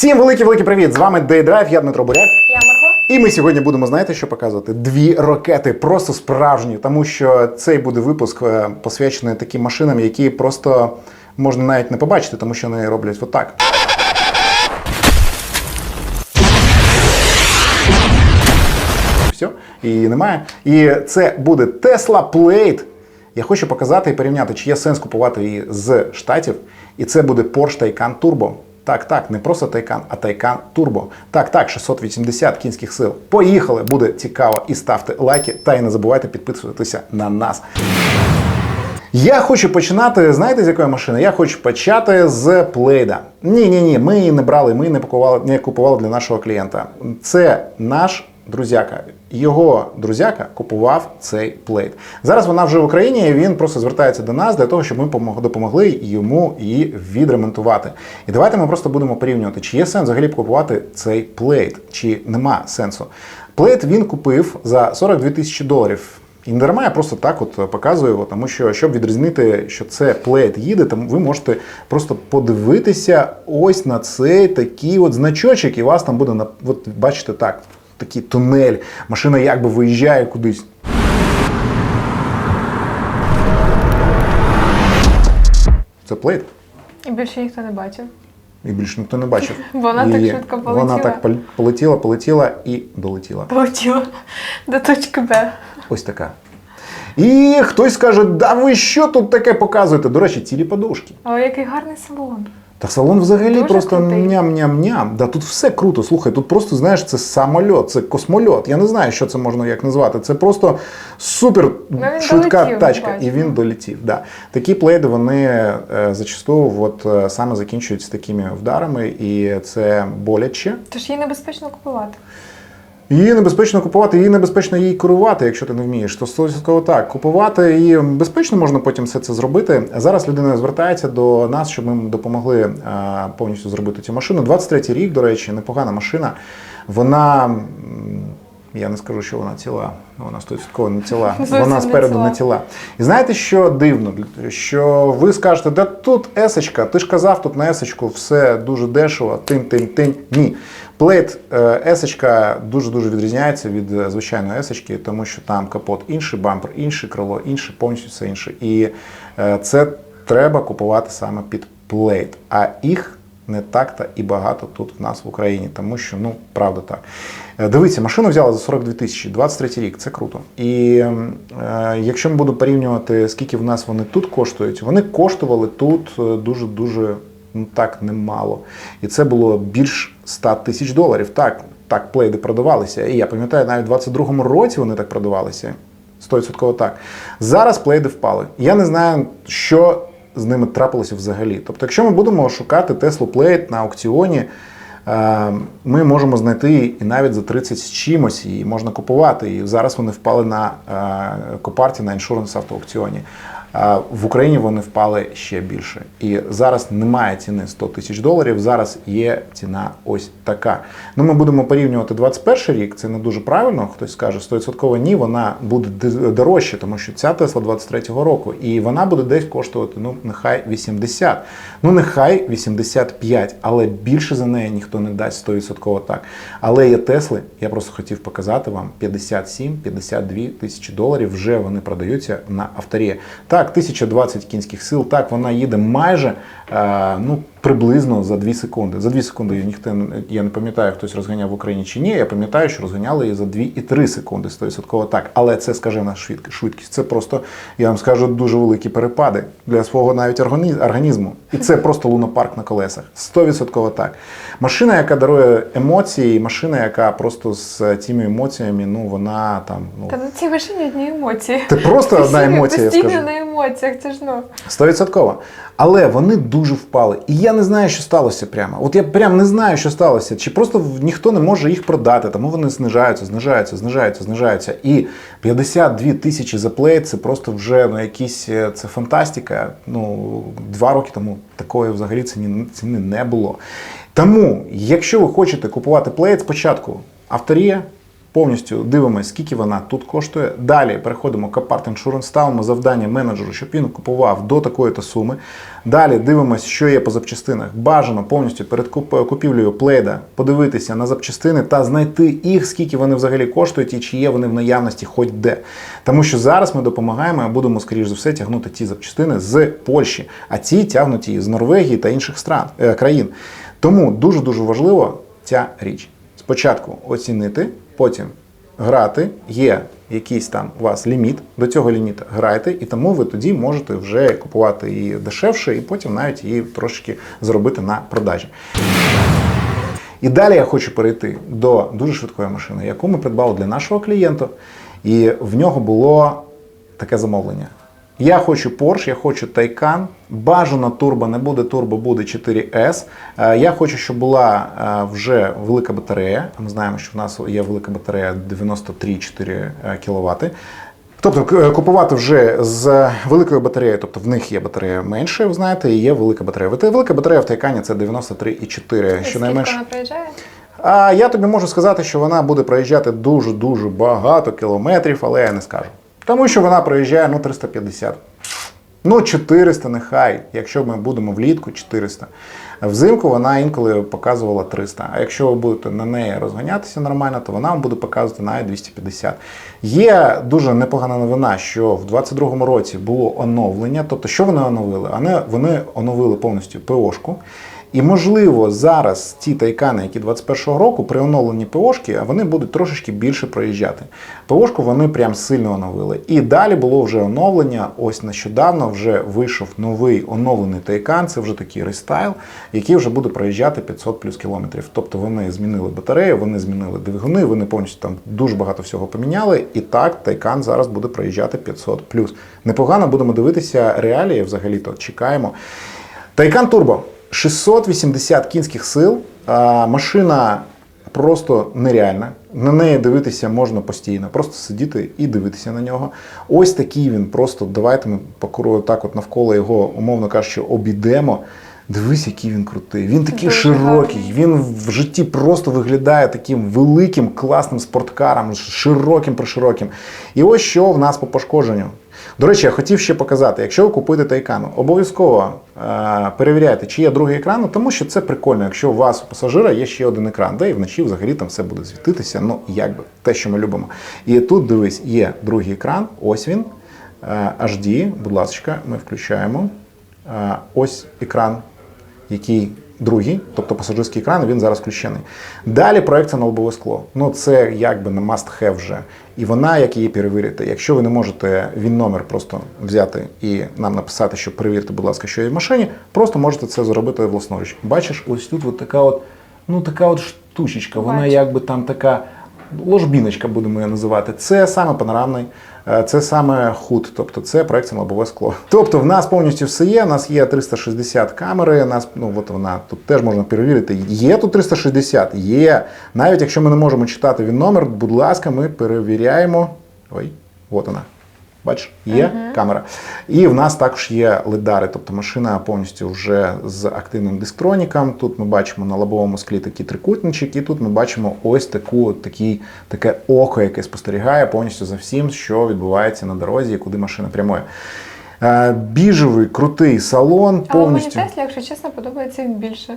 Всім великий-великий привіт! З вами Дейдрайв, я Дмитро Буряк. Я Марго. І ми сьогодні будемо знаєте, що показувати? Дві ракети, просто справжні, тому що цей буде випуск е, посвячений таким машинам, які просто можна навіть не побачити, тому що вони роблять отак. Все, і немає. І це буде Tesla Plate. Я хочу показати і порівняти, чи є сенс купувати її з штатів. І це буде Porsche Taycan Turbo. Так, так, не просто Taycan, а Taycan Turbo. Так, так, 680 кінських сил. Поїхали! Буде цікаво. І ставте лайки, та й не забувайте підписуватися на нас. Я хочу починати, знаєте, з якої машини? Я хочу почати з плейда. Ні, ні, ні, ми її не брали, ми не купували, не купували для нашого клієнта. Це наш друзяка. Його друзяка купував цей плейд. Зараз вона вже в Україні. і Він просто звертається до нас для того, щоб ми допомогли йому її відремонтувати. І давайте ми просто будемо порівнювати, чи є сенс взагалі купувати цей плейд, чи нема сенсу. Плейд він купив за 42 тисячі доларів. І не я просто так от показую його, тому що щоб відрізнити, що це плейт їде, там ви можете просто подивитися ось на цей такий от значочок, і вас там буде от бачите так, такий тунель. Машина якби виїжджає кудись. Це плейт. І більше ніхто не бачив. І більше ніхто не бачив. Вона так І швидко Вона так полетіла, полетіла і долетіла. Полетіла до точки Б. Ось така. І хтось скаже, да ви що тут таке показуєте? До речі, цілі подушки. Але який гарний салон. Та салон взагалі Дуже просто ням-ням-ням. Да тут все круто. Слухай, тут просто знаєш, це самольот, це космольот. Я не знаю, що це можна як назвати. Це просто супер Ну, він швидка долетів, тачка. І він долетів. Да. Такі плейди вони е, зачасту от, е, саме закінчуються такими вдарами, і це боляче. Тож її небезпечно купувати. Її небезпечно купувати, її небезпечно її керувати, якщо ти не вмієш. То 100% так. Купувати її безпечно можна потім все це зробити. Зараз людина звертається до нас, щоб ми допомогли е, повністю зробити цю машину. 23-й рік, до речі, непогана машина. Вона. Я не скажу, що вона ціла, вона 100% не ціла. Вона спереду не ціла. І знаєте, що дивно? Що ви скажете, да тут есочка, ти ж казав, тут на есочку все дуже дешево, тинь-тинь-тинь. Ні. Плейт е, есочка дуже-дуже відрізняється від е, звичайної есочки, тому що там капот інший, бампер інший, крило інше, повністю все інше. І е, це треба купувати саме під плейт. А їх не так-то і багато тут в нас в Україні, тому що ну правда так. Дивіться, машину взяли за 42 тисячі, 23 рік, це круто. І е, якщо ми будемо порівнювати, скільки в нас вони тут коштують, вони коштували тут дуже-дуже ну так немало. І це було більш 100 тисяч доларів. Так, так плейди продавалися. І я пам'ятаю, навіть в 22-му році вони так продавалися. 100% так. Зараз плейди впали. Я не знаю, що з ними трапилося взагалі. Тобто, якщо ми будемо шукати Tesla Plate на аукціоні, е, ми можемо знайти і навіть за 30 з чимось, і можна купувати. І зараз вони впали на е, Копарті, на іншуренс автоаукціоні. В Україні вони впали ще більше. І зараз немає ціни 100 тисяч доларів. Зараз є ціна ось така. Ну, ми будемо порівнювати 21 рік. Це не дуже правильно. Хтось скаже 100% ні, вона буде дорожче, тому що ця Тесла 23-го року, і вона буде десь коштувати ну нехай 80. Ну нехай 85, але більше за неї ніхто не дасть 100% так. Але є Тесли, я просто хотів показати вам 57-52 тисячі доларів. Вже вони продаються на авторі. Так, 1020 кінських сил. Так, вона їде майже е, ну, приблизно за 2 секунди. За 2 секунди ніхто не- я не пам'ятаю, хтось розганяв в Україні чи ні. Я пам'ятаю, що розганяли її за 2 і 3 секунди 100% так. Але це скажена швидкість. швидкість. Це просто, я вам скажу, дуже великі перепади для свого навіть органі- організму. І це просто лунопарк на колесах. 100% так. Машина, яка дарує емоції, машина, яка просто з цими емоціями, ну вона там. Ну, Та на цій машині одні емоції. це просто одна Постійно- емоція, я скажу. на емоціях, це ж ну. Стовідсотково. Але вони дуже впали. І я не знаю, що сталося прямо. От я прям не знаю, що сталося. Чи просто ніхто не може їх продати, тому вони знижаються, знижаються, знижаються, знижаються. І 52 тисячі за плейт це просто вже ну, якісь е, це фантастика. Ну, два роки тому такої взагалі ціни, ціни не було. Тому, якщо ви хочете купувати плейт, спочатку авторія, Повністю дивимося, скільки вона тут коштує. Далі переходимо в Copart Insurance, ставимо завдання менеджеру, щоб він купував до такої-то суми. Далі дивимося, що є по запчастинах. Бажано повністю перед купівлею плейда подивитися на запчастини та знайти їх, скільки вони взагалі коштують і чи є вони в наявності хоч де. Тому що зараз ми допомагаємо і будемо, скоріш за все, тягнути ті запчастини з Польщі, а ці тягнуті з Норвегії та інших стран, е, країн. Тому дуже дуже важливо ця річ. Спочатку оцінити, потім грати. Є якийсь там у вас ліміт, до цього ліміта грайте, і тому ви тоді можете вже купувати її дешевше, і потім навіть її трошки заробити на продажі. І далі я хочу перейти до дуже швидкої машини, яку ми придбали для нашого клієнта, і в нього було таке замовлення. Я хочу Porsche, я хочу Taycan, бажано турбо, не буде турбо, буде 4S. Е, Я хочу, щоб була е, вже велика батарея. Ми знаємо, що в нас є велика батарея 93,4 кВт. Тобто купувати вже з великою батареєю, тобто в них є батарея менше, ви знаєте, і є велика батарея. Велика батарея в Тайкані це 93,4, Скільки щонайменше. вона приїжджає? А я тобі можу сказати, що вона буде проїжджати дуже-дуже багато кілометрів, але я не скажу. Тому що вона проїжджає ну 350. Ну, 400 нехай, якщо ми будемо влітку 400. Взимку вона інколи показувала 300. А якщо ви будете на неї розганятися нормально, то вона вам буде показувати навіть 250. Є дуже непогана новина, що в 22-му році було оновлення. Тобто, що вони оновили? Вони, вони оновили повністю ПОшку. І можливо зараз ті тайкани, які 21-го року при оновленні ПОшки, вони будуть трошечки більше проїжджати. ПОшку вони прям сильно оновили. І далі було вже оновлення. Ось нещодавно вже вийшов новий оновлений тайкан. Це вже такий рестайл, який вже буде проїжджати 500 плюс кілометрів. Тобто вони змінили батарею, вони змінили двигуни, вони повністю там дуже багато всього поміняли. І так тайкан зараз буде проїжджати 500 плюс. Непогано будемо дивитися реалії. Взагалі то чекаємо. Тайкан Турбо 680 кінських сил. Машина просто нереальна. На неї дивитися можна постійно, просто сидіти і дивитися на нього. Ось такий він. Просто давайте ми так, от навколо його, умовно кажучи, обійдемо. Дивись, який він крутий. Він такий Дуже широкий. гарний. Він в житті просто виглядає таким великим, класним спорткаром, широким пришироким. І ось що в нас по пошкодженню. До речі, я хотів ще показати, якщо ви купуєте Тайкану, обов'язково е, перевіряйте, чи є другий екран, тому що це прикольно, якщо у вас у пасажира є ще один екран, де і вночі взагалі там все буде світитися, ну якби те, що ми любимо. І тут дивись, є другий екран, ось він. е, HD, будь ласка, ми включаємо. Е, ось екран який другий, тобто пасажирський екран, він зараз включений. Далі проекція на лобове скло. Ну це якби на must have вже. І вона, як її перевірити, якщо ви не можете він номер просто взяти і нам написати, що перевірте, будь ласка, що є в машині, просто можете це зробити власноруч. Бачиш, ось тут от така от, ну така от штучечка, вона Бачу. якби там така. Ложбіночка будемо її називати. Це саме панорамний, це саме худ, тобто це проекція лобове скло. Тобто в нас повністю все є. У нас є 360 камери. Нас ну от вона тут теж можна перевірити. Є тут 360? Є. Навіть якщо ми не можемо читати він номер, будь ласка, ми перевіряємо. Ой, от вона. Бачиш, є камера. І в нас також є лидари, тобто машина повністю вже з активним дисктроніком. Тут ми бачимо на лобовому склі такий трикутничок, і тут ми бачимо ось таку, такий, таке око, яке спостерігає повністю за всім, що відбувається на дорозі, і куди машина прямує. Е, Біжевий крутий салон, Але мені повністю. Тесла, якщо чесно, подобається він більше.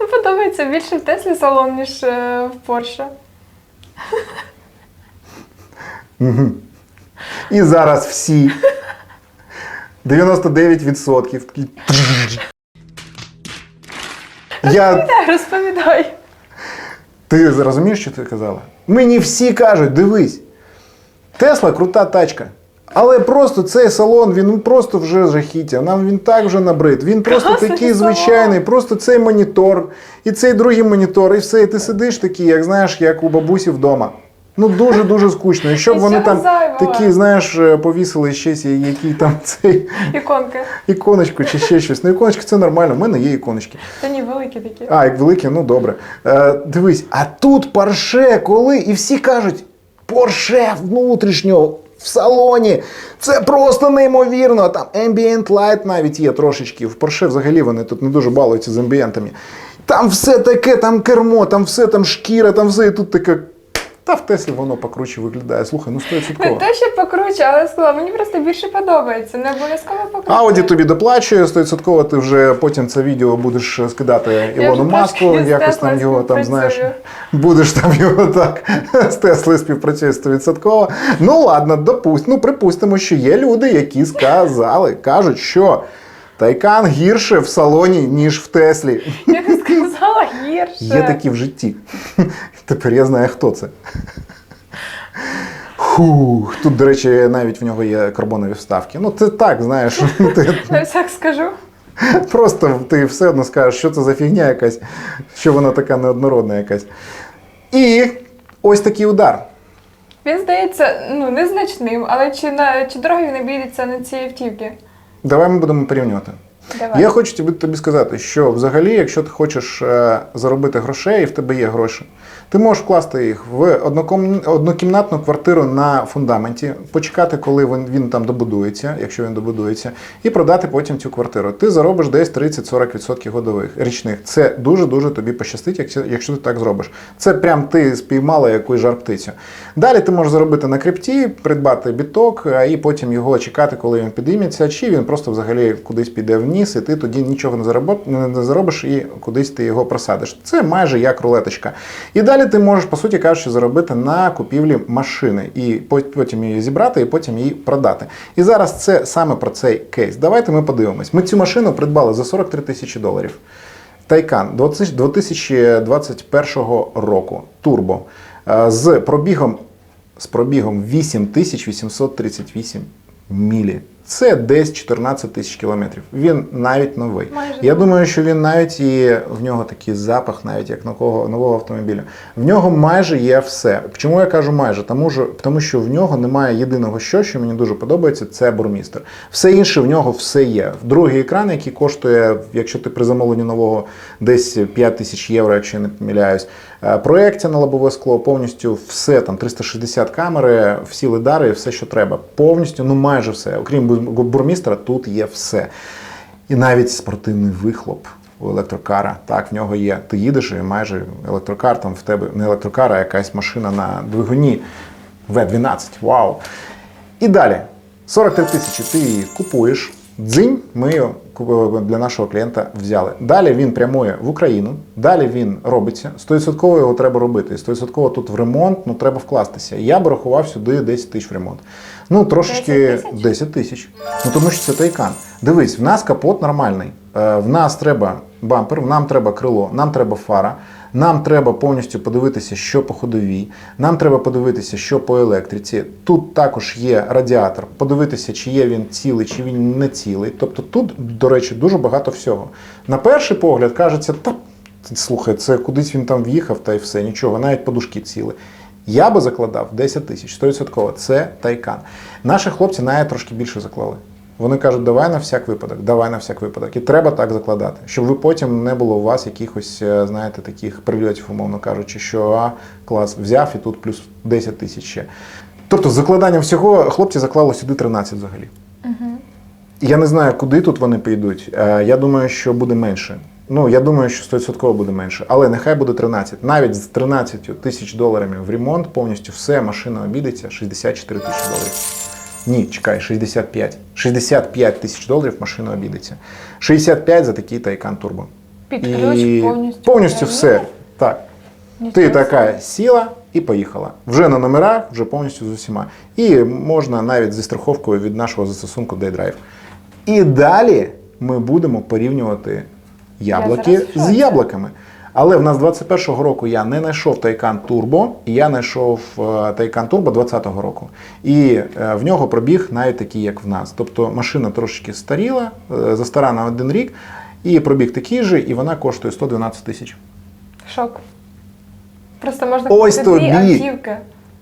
Ну, подобається більше в Теслі салон, ніж е, в Порше. І зараз всі 99% такі. Я розповідай. Ти розумієш, що ти казала? Мені всі кажуть, дивись, Тесла крута тачка. Але просто цей салон, він просто вже жахіття. Нам він так вже набрид. Він просто Класний такий салон. звичайний, просто цей монітор, і цей другий монітор, і все. І ти сидиш такий, як знаєш, як у бабусі вдома. Ну дуже дуже скучно. І щоб І вони там зайвого. такі, знаєш, е, повісили щось, який там цей Іконки. іконочку чи ще щось. Ну, іконочки це нормально, в мене є іконочки. Та ні, великі такі. А, як великі, ну добре. Е, дивись, а тут Порше, коли? І всі кажуть, Порше внутрішнього в салоні. Це просто неймовірно. Там Ambient Light навіть є трошечки. В Porsche взагалі вони тут не дуже балуються з амбієнтами. Там все таке, там кермо, там все, там шкіра, там все, і тут таке. Та в Теслі воно покруче виглядає. Слухай, ну Не 100%. те, що покруче, але сказала, мені просто більше подобається. Не обов'язково покруче. Ауді тобі доплачує, 100% ти вже потім це відео будеш скидати Ілону Маску, якось там його там, знаєш, будеш там його так з Тесли співпрацює 100%. Ну ладно, допусть, ну припустимо, що є люди, які сказали, кажуть, що Тайкан гірше в салоні, ніж в Теслі. Я не сказала гірше. Є такі в житті. Тепер я знаю, хто це. Фух, тут, до речі, навіть в нього є карбонові вставки. Ну, це так, знаєш. Ти, На всяк скажу. просто ти все одно скажеш, що це за фігня якась, що вона така неоднородна якась. І ось такий удар. Він здається ну, незначним, але чи, на, чи дорого він обійдеться на ці автівки? Давай ми будемо порівнювати. Давай. Я хочу тобі, тобі сказати, що взагалі, якщо ти хочеш е, заробити грошей і в тебе є гроші, ти можеш вкласти їх в однокімнатну квартиру на фундаменті, почекати, коли він, він там добудується, якщо він добудується, і продати потім цю квартиру. Ти заробиш десь 30-40% годових річних. Це дуже дуже тобі пощастить, якщо, якщо ти так зробиш. Це прям ти спіймала якусь жар птицю. Далі ти можеш заробити на крипті, придбати біток, і потім його чекати, коли він підійметься, чи він просто взагалі кудись піде вниз, і ти тоді нічого не заробиш і кудись ти його просадиш. Це майже як рулеточка. І далі ти можеш, по суті кажучи, заробити на купівлі машини і потім її зібрати, і потім її продати. І зараз це саме про цей кейс. Давайте ми подивимось. Ми цю машину придбали за 43 тисячі доларів. Тайкан 2021 року. Турбо. Е, З пробігом, з пробігом 8838 мілі. Це десь 14 тисяч кілометрів. Він навіть новий. Майже Я думаю, що він навіть і в нього такий запах, навіть як нового, нового автомобіля. В нього майже є все. Чому я кажу майже? Тому що, тому що в нього немає єдиного що, що мені дуже подобається, це бурмістр. Все інше в нього все є. Другий екран, який коштує, якщо ти при замовленні нового десь 5 тисяч євро, якщо я не помиляюсь. Е, Проекція на лобове скло, повністю все там 360 камери, всі лидари, все, що треба. Повністю, ну майже все. Окрім бурмістра, тут є все. І навіть спортивний вихлоп у електрокара. Так, в нього є. Ти їдеш і майже електрокар, там в тебе не електрокар, а якась машина на двигуні В12. Вау! І далі. 43 тисячі ти купуєш. Дзинь, ми для нашого клієнта взяли. Далі він прямує в Україну, далі він робиться. 100% його треба робити. 100% тут в ремонт, ну треба вкластися. Я б рахував сюди 10 тисяч в ремонт. Ну, трошечки 10 тисяч? Ну тому що це тайкан. Дивись, в нас капот нормальний. Е, В нас треба бампер, нам треба крило, нам треба фара. Нам треба повністю подивитися, що по ходовій. Нам треба подивитися, що по електриці. Тут також є радіатор, подивитися, чи є він цілий, чи він не цілий. Тобто тут, до речі, дуже багато всього. На перший погляд кажеться, та слухай, це кудись він там в'їхав, та й все, нічого, навіть подушки ціли. Я би закладав 10 тисяч, 100%. Це тайкан. Наші хлопці навіть трошки більше заклали. Вони кажуть, давай на всяк випадок, давай на всяк випадок. І треба так закладати, щоб ви потім не було у вас якихось, е, знаєте, таких прильотів, умовно кажучи, що а, клас взяв і тут плюс 10 тисяч ще. Тобто, з закладанням всього хлопці заклали сюди 13 взагалі. Я не знаю, куди тут вони підуть. Е, Я думаю, що буде менше. Ну, я думаю, що 100% буде менше. Але нехай буде 13. Навіть з 13 тисяч доларів в ремонт повністю все, машина обійдеться 64 тисячі доларів. Ні, чекай, 65. 65 тисяч доларів машина обійдеться. 65 за такий Taycan Turbo. Під ключ повністю. повністю все. Так. Ти така сіла і поїхала. Вже на номерах, вже повністю з усіма. І можна навіть зі страховкою від нашого застосунку DayDrive. І далі ми будемо порівнювати яблуки зараз з яблуками. Але в нас 21-го року я не знайшов Taycan Turbo, і я знайшов е, Taycan Turbo 20-го року. І е, в нього пробіг навіть такий, як в нас. Тобто машина трошки старіла, е, застара на один рік, і пробіг такий же, і вона коштує 112 тисяч. Шок. Просто можна Ось купити дві автівки.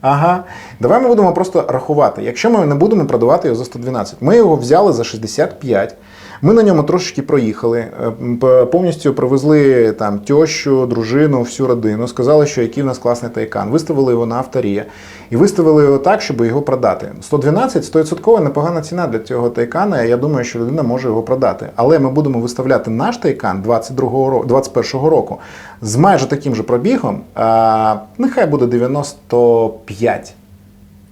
Ага. Давай ми будемо просто рахувати. Якщо ми не будемо продавати його за 112, ми його взяли за 65. Ми на ньому трошечки проїхали, е, повністю привезли там тещу, дружину, всю родину. Сказали, що який в нас класний тайкан. Виставили його на авторія і виставили його так, щоб його продати. 112 100% непогана ціна для цього тайкана. Я думаю, що людина може його продати. Але ми будемо виставляти наш тайкан 22 року, 21 року з майже таким же пробігом. А, нехай буде 95.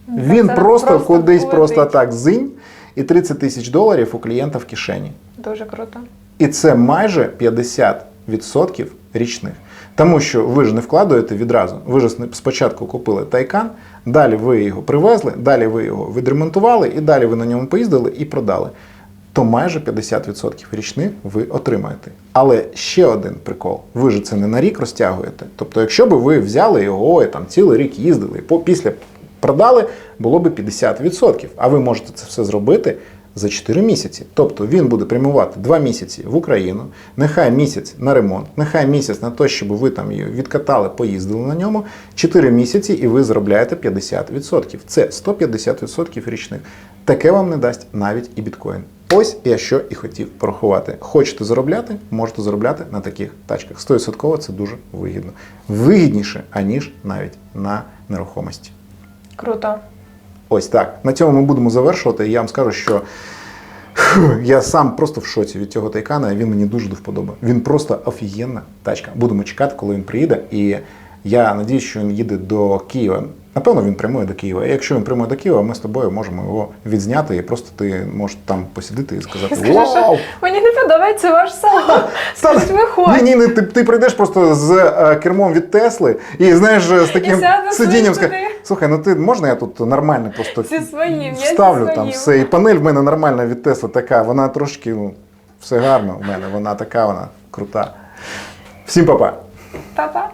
Він це просто, просто кудись полетить. просто так зинь, і 30 тисяч доларів у клієнта в кишені. Дуже круто. І це майже 50% річних. Тому що ви ж не вкладаєте відразу. Ви ж спочатку купили тайкан, далі ви його привезли, далі ви його відремонтували, і далі ви на ньому поїздили і продали. То майже 50% річних ви отримаєте. Але ще один прикол: ви ж це не на рік розтягуєте. Тобто, якщо б ви взяли його і там цілий рік їздили, і по- після продали, було б 50%. А ви можете це все зробити за 4 місяці. Тобто він буде прямувати 2 місяці в Україну, нехай місяць на ремонт, нехай місяць на те, щоб ви там її відкатали, поїздили на ньому, 4 місяці і ви заробляєте 50%. Це 150% річних. Таке вам не дасть навіть і біткоін. Ось я що і хотів порахувати. Хочете заробляти, можете заробляти на таких тачках. 100% це дуже вигідно. Вигідніше, аніж навіть на нерухомості. Круто. Ось так. На цьому ми будемо завершувати. Я вам скажу, що я сам просто в шоці від цього тайкана, він мені дуже до вподоби. Він просто офігенна тачка. Будемо чекати, коли він приїде. І я надіюсь, що він їде до Києва. Напевно, він прямує до Києва. І якщо він прямує до Києва, ми з тобою можемо його відзняти, і просто ти можеш там посидіти і сказати: Скажи, Вау! що мені не подобається ваш салон. Скажіть, виходь. Ні, ні, ти, ти прийдеш просто з е, кермом від Тесли і знаєш з таким сидінням. туди. Слухай, ну ти можна я тут нормально просто Це своїм, я вставлю там своїм. все. І панель в мене нормальна від Тесла така, вона трошки, ну, все гарно в мене, вона така, вона крута. Всім па-па! Па-па.